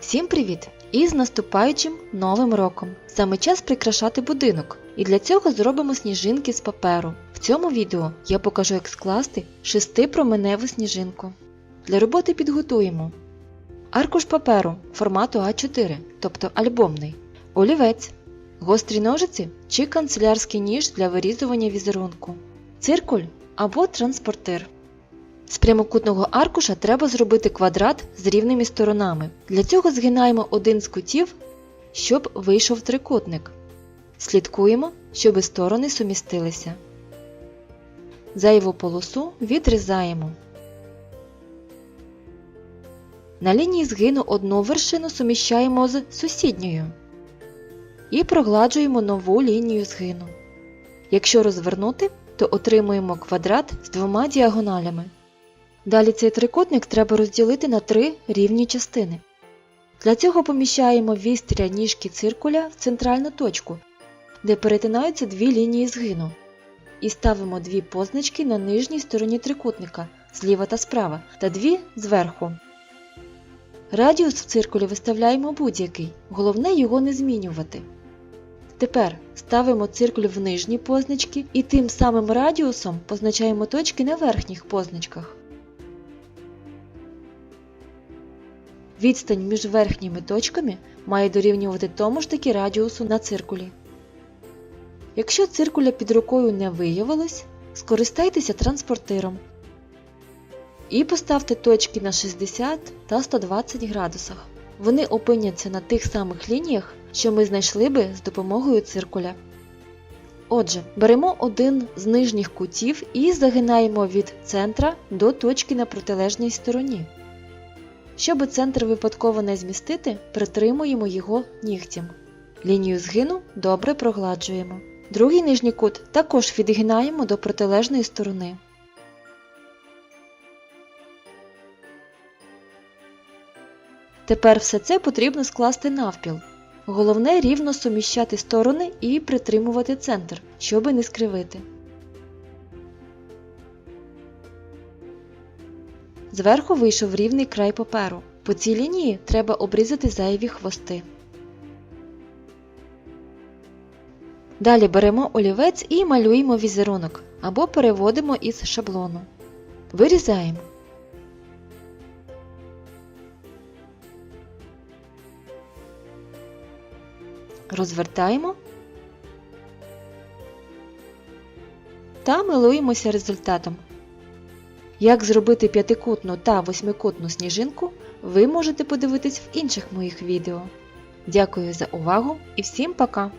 Всім привіт! І з наступаючим новим роком! Саме час прикрашати будинок. І для цього зробимо сніжинки з паперу. В цьому відео я покажу, як скласти шестипроменеву сніжинку. Для роботи підготуємо аркуш паперу формату А4, тобто альбомний, олівець, гострі ножиці чи канцелярський ніж для вирізування візерунку, циркуль або транспортир. З прямокутного аркуша треба зробити квадрат з рівними сторонами. Для цього згинаємо один з кутів, щоб вийшов трикутник. Слідкуємо, щоб сторони сумістилися. Зайву полосу відрізаємо. На лінії згину одну вершину суміщаємо з сусідньою і прогладжуємо нову лінію згину. Якщо розвернути, то отримуємо квадрат з двома діагоналями. Далі цей трикутник треба розділити на три рівні частини. Для цього поміщаємо вістря ніжки циркуля в центральну точку, де перетинаються дві лінії згину, і ставимо дві позначки на нижній стороні трикутника зліва та справа, та дві зверху. Радіус в циркулі виставляємо будь-який, головне його не змінювати. Тепер ставимо циркуль в нижні позначки і тим самим радіусом позначаємо точки на верхніх позначках. Відстань між верхніми точками має дорівнювати тому ж таки радіусу на циркулі. Якщо циркуля під рукою не виявилось, скористайтеся транспортиром і поставте точки на 60 та 120 градусах. Вони опиняться на тих самих лініях, що ми знайшли би з допомогою циркуля. Отже, беремо один з нижніх кутів і загинаємо від центра до точки на протилежній стороні. Щоб центр випадково не змістити, притримуємо його нігтем. Лінію згину добре прогладжуємо. Другий нижній кут також відгинаємо до протилежної сторони. Тепер все це потрібно скласти навпіл. Головне рівно суміщати сторони і притримувати центр, щоби не скривити. Зверху вийшов рівний край паперу. По цій лінії треба обрізати зайві хвости. Далі беремо олівець і малюємо візерунок або переводимо із шаблону. Вирізаємо. Розвертаємо та милуємося результатом. Як зробити п'ятикутну та восьмикутну сніжинку, ви можете подивитись в інших моїх відео. Дякую за увагу і всім пока!